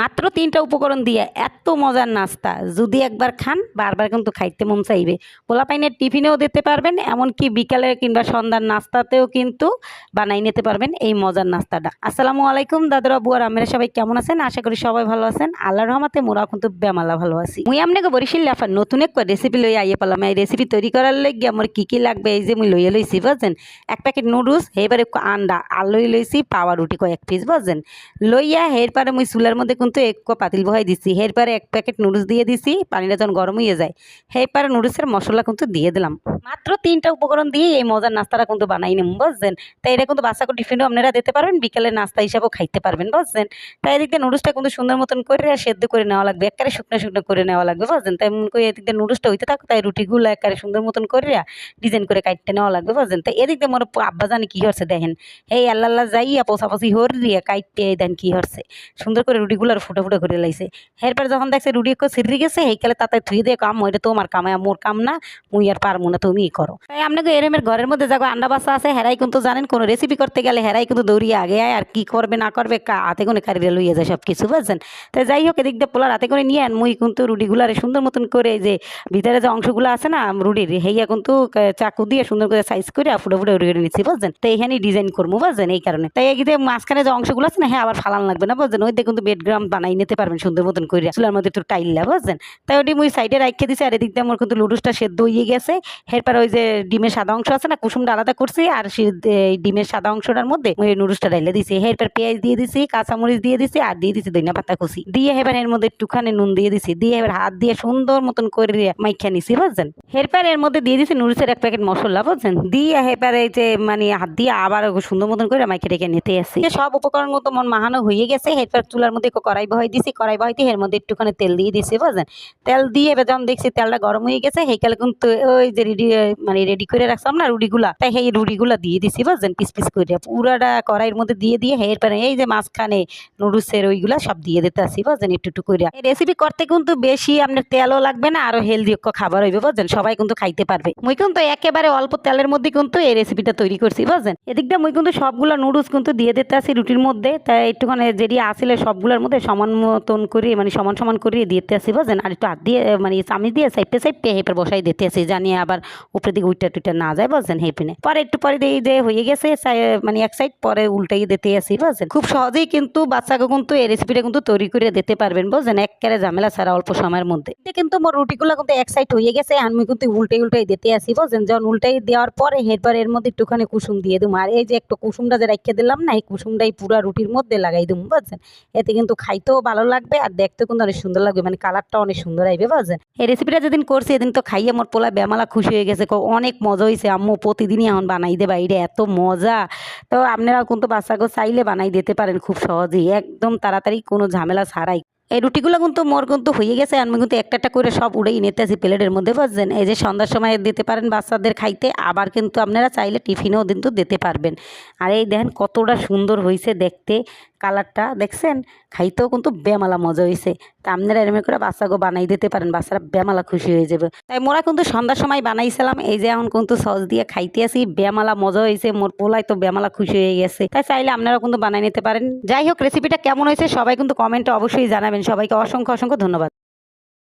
মাত্র তিনটা উপকরণ দিয়ে এত মজার নাস্তা। যদি একবার খান, বারবার কিন্তু খাইতে মন চাইবে। পোলাপাইনের টিফিনেও দিতে পারবেন, এমনকি বিকালে কিংবা সন্ধ্যার নাস্তাতেও কিন্তু বানাই নিতে পারবেন এই মজার নাস্তাটা। আসসালামু আলাইকুম দাদুরা বুয়ার আমরা সবাই কেমন আছেন? আশা করি সবাই ভালো আছেন। আল্লাহর রহমতে মোরা কিন্তু বেমালা ভালো আছি। মুই আপনাকে বরিশাল লাফার নতুন এক রেসিপি লই আইয়ে পেলাম। এই রেসিপি তৈরি করার লাগে আমার কি কি লাগবে এই যে মুই লইয়ে লইছি, বুঝছেন? এক প্যাকেট নুডলস এবারে আন্ডা, আর লই লইছি পাওয়া রুটি কয়েক পিস বুঝছেন? লইয়া এরপরে মুই চুলার মধ্যে কিন্তু এক পাতিল বহাই দিছি। এরপরে এক প্যাকেট নুডলস দিয়ে দিছি, পানিটা যখন গরম হয়ে যায় এরপরে নুডলসের মশলা কিন্তু দিয়ে দিলাম। মাত্র তিনটা উপকরণ দিয়ে এই মজার নাস্তাটা কিন্তু বানাই নিম, বুঝছেন? তাই এটা কিন্তু বাচ্চাকে টিফিনও আপনারা দিতে পারবেন, বিকেলে নাস্তা হিসাবেও খাইতে পারবেন, বুঝছেন? তাই এদিক দিয়ে নুডলসটা কিন্তু সুন্দর মতন করে সেদ্ধ করে নেওয়া লাগবে, একেবারে শুকনো শুকনো করে নেওয়া লাগবে, বুঝছেন? তাই মনে করি এদিক দিয়ে নুডলসটা হইতে থাকো তাই রুটিগুলো একেবারে সুন্দর মতন করে ডিজাইন করে কাটতে নেওয়া লাগবে, বুঝছেন? তাই এদিক দিয়ে মোর আব্বা জানি কি হচ্ছে দেখেন। এই আল্লাহ আল্লাহ যাইয়া হর দিয়ে কাইটে দেন কি হচ্ছে। সুন্দর করে রুটিগুলো আর ফুটে ফুটে করে লাইছে। এরপর যখন দেখছে রুডি একটু সিরি গেছে, সেইকালে তাতে থুই দিয়ে কাম ওইটা তোমার কামায় মোর কাম না, মুই আর পারব না তুমিই করো। তাই আপনাকে এরমের ঘরের মধ্যে যাগো, আন্ডা বাসা আছে, হেরাই কিন্তু জানেন কোনো রেসিপি করতে গেলে হেরাই কিন্তু দৌড়িয়ে আগে আয়, আর কি করবে, না করবে, কা হাতে করে কারিরে লইয়ে যায় সব কিছু বুঝছেন? তাই যাই হোক, এদিক দিয়ে পোলার হাতে করে নিয়ে আন, মুই কিন্তু রুটিগুলারে সুন্দর মতন করে যে ভিতরে যে অংশগুলো আছে না রুটির হেইয়া কিন্তু চাকু দিয়ে সুন্দর করে সাইজ করে ফুটে ফুটে রুটি নিচ্ছি, বুঝছেন? তাই এখানে ডিজাইন করব, বুঝছেন? এই কারণে। তাই এই মাঝখানে যে অংশগুলো আছে না হ্যাঁ আবার ফালান লাগবে না, বুঝছেন? ওই দিয়ে কিন্তু বেডগ্রাম বানাই নিতে পারবেন সুন্দর মতন করে চুলার মধ্যে একটু টাইল্লা বুঝছেন? তাই ওটি মুই সাইডে রাখে দিছি, আর এদিক দিয়ে আমার কিন্তু লুডুসটা সেদ্ধ হয়ে গেছে। এরপর ওই যে ডিমের সাদা অংশ আছে না, কুসুমটা আলাদা করছি, আর ডিমের সাদা অংশটার মধ্যে ওই নুডলসটা ঢাইলে দিছি। এরপর পেঁয়াজ দিয়ে দিছি, কাঁচামরিচ দিয়ে দিছি, আর দিয়ে দিছি ধনিয়া পাতা কুচি। দিয়ে এবার এর মধ্যে একটুখানি নুন দিয়ে দিছি। দিয়ে এবার হাত দিয়ে সুন্দর মতন করে মাইখা নিছি, বুঝছেন? এরপর এর মধ্যে দিয়ে দিছি নুডলসের এক প্যাকেট মশলা, বুঝছেন? দিয়ে এবার এই যে মানে হাত দিয়ে আবার সুন্দর মতন করে মাইখে রেখে নিতে এই সব উপকরণ মতো মন মাহানো হয়ে গেছে। এরপর চুলার মধ্যে কড়াই বহাই দিছি, কড়াই বহাইতে এর মধ্যে একটুখানি তেল দিয়ে দিছি বুঝছেন তেল দিয়ে এবার যখন দেখছি তেলটা গরম হয়ে গেছে সেইকালে কিন্তু ওই যে রেডি মানে রেডি করে রাখলাম না রুটিগুলা, তাই সেই রুটিগুলা দিয়ে দিছি বুঝছেন পিস পিস করে পুরাটা কড়াইয়ের মধ্যে দিয়ে দিয়ে এরপরে এই যে মাঝখানে নুডলসের ওইগুলা সব দিয়ে দিতে আসি বুঝছেন একটু একটু করে। এই রেসিপি করতে কিন্তু বেশি আপনার তেলও লাগবে না, আরও হেলদি খাবার হইবে বুঝছেন সবাই কিন্তু খাইতে পারবে। মুই কিন্তু একেবারে অল্প তেলের মধ্যে কিন্তু এই রেসিপিটা তৈরি করছি বুঝছেন এদিক দিয়ে মুই কিন্তু সবগুলা নুডলস কিন্তু দিয়ে দিতে আসি রুটির মধ্যে, তাই একটুখানি যেটি আসলে সবগুলোর মধ্যে সমান মতন করে মানে সমান সমান করে দিতে আসি বুঝছেন আর একটু হাত দিয়ে মানে চামিচ দিয়ে সাইডে সাইডে হেপের বসাই দিতে আসি জানিয়ে আবার উপরের দিকে উইটা টুইটা না যায় বুঝছেন হেপিনে পরে একটু পরে দিয়ে যে হয়ে গেছে মানে এক সাইড পরে উল্টাই দিতে আসি বুঝছেন খুব সহজেই কিন্তু বাচ্চাকে কিন্তু এই রেসিপিটা কিন্তু তৈরি করে দিতে পারবেন বুঝছেন একেবারে ঝামেলা ছাড়া অল্প সময়ের মধ্যে। কিন্তু মোর রুটিগুলো কিন্তু এক সাইড হয়ে গেছে আমি কিন্তু উল্টাই উল্টাই দিতে আসি বুঝছেন যখন উল্টাই দেওয়ার পরে এরপর এর মধ্যে একটুখানি কুসুম দিয়ে দিম, আর এই যে একটু কুসুমটা যে রেখে দিলাম না, এই কুসুমটাই পুরা রুটির মধ্যে লাগাই দিম বুঝছেন এতে কিন্তু খাইতেও ভালো লাগবে আর দেখতেও কিন্তু অনেক সুন্দর লাগবে। মানে কালারটা অনেক সুন্দর আইবে বুঝছেন? এই রেসিপিটা যেদিন করছি, এদিন তো খাইয়ে মোর পোলা বেমালা খুশি হয়ে গেছে। অনেক মজা হয়েছে আম্মু প্রতিদিনই এখন বানাই দেবা এটা এত মজা। তো আপনারা কিন্তু বাচ্চাকে চাইলে বানাই দিতে পারেন খুব সহজেই। একদম তাড়াতাড়ি কোনো ঝামেলা ছাড়াই। এই রুটিগুলো কিন্তু মোর কিন্তু হয়ে গেছে। আমি কিন্তু একটা একটা করে সব উড়েই নিতে আসি প্লেটের মধ্যে, বুঝছেন? এই যে সন্ধ্যার সময় দিতে পারেন বাচ্চাদের খাইতে, আবার কিন্তু আপনারা চাইলে টিফিনেও কিন্তু দিতে পারবেন। আর এই দেখেন কতটা সুন্দর হয়েছে দেখতে। কালারটা, দেখছেন? খাইতেও কিন্তু বেমালা মজা হয়েছে তা আপনারা এরম করে বাচ্চাকে বানাই দিতে পারেন, বাচ্চারা বেমালা খুশি হয়ে যাবে। তাই মোরা কিন্তু সন্ধ্যার সময় বানাইছিলাম, এই যে এখন কিন্তু সস দিয়ে খাইতে আসি, বেমালা মজা হয়েছে মোর পোলায় তো বেমালা খুশি হয়ে গেছে। তাই চাইলে আপনারা কিন্তু বানাই নিতে পারেন। যাই হোক রেসিপিটা কেমন হয়েছে সবাই কিন্তু কমেন্টে অবশ্যই জানাবেন। সবাইকে অসংখ্য অসংখ্য ধন্যবাদ।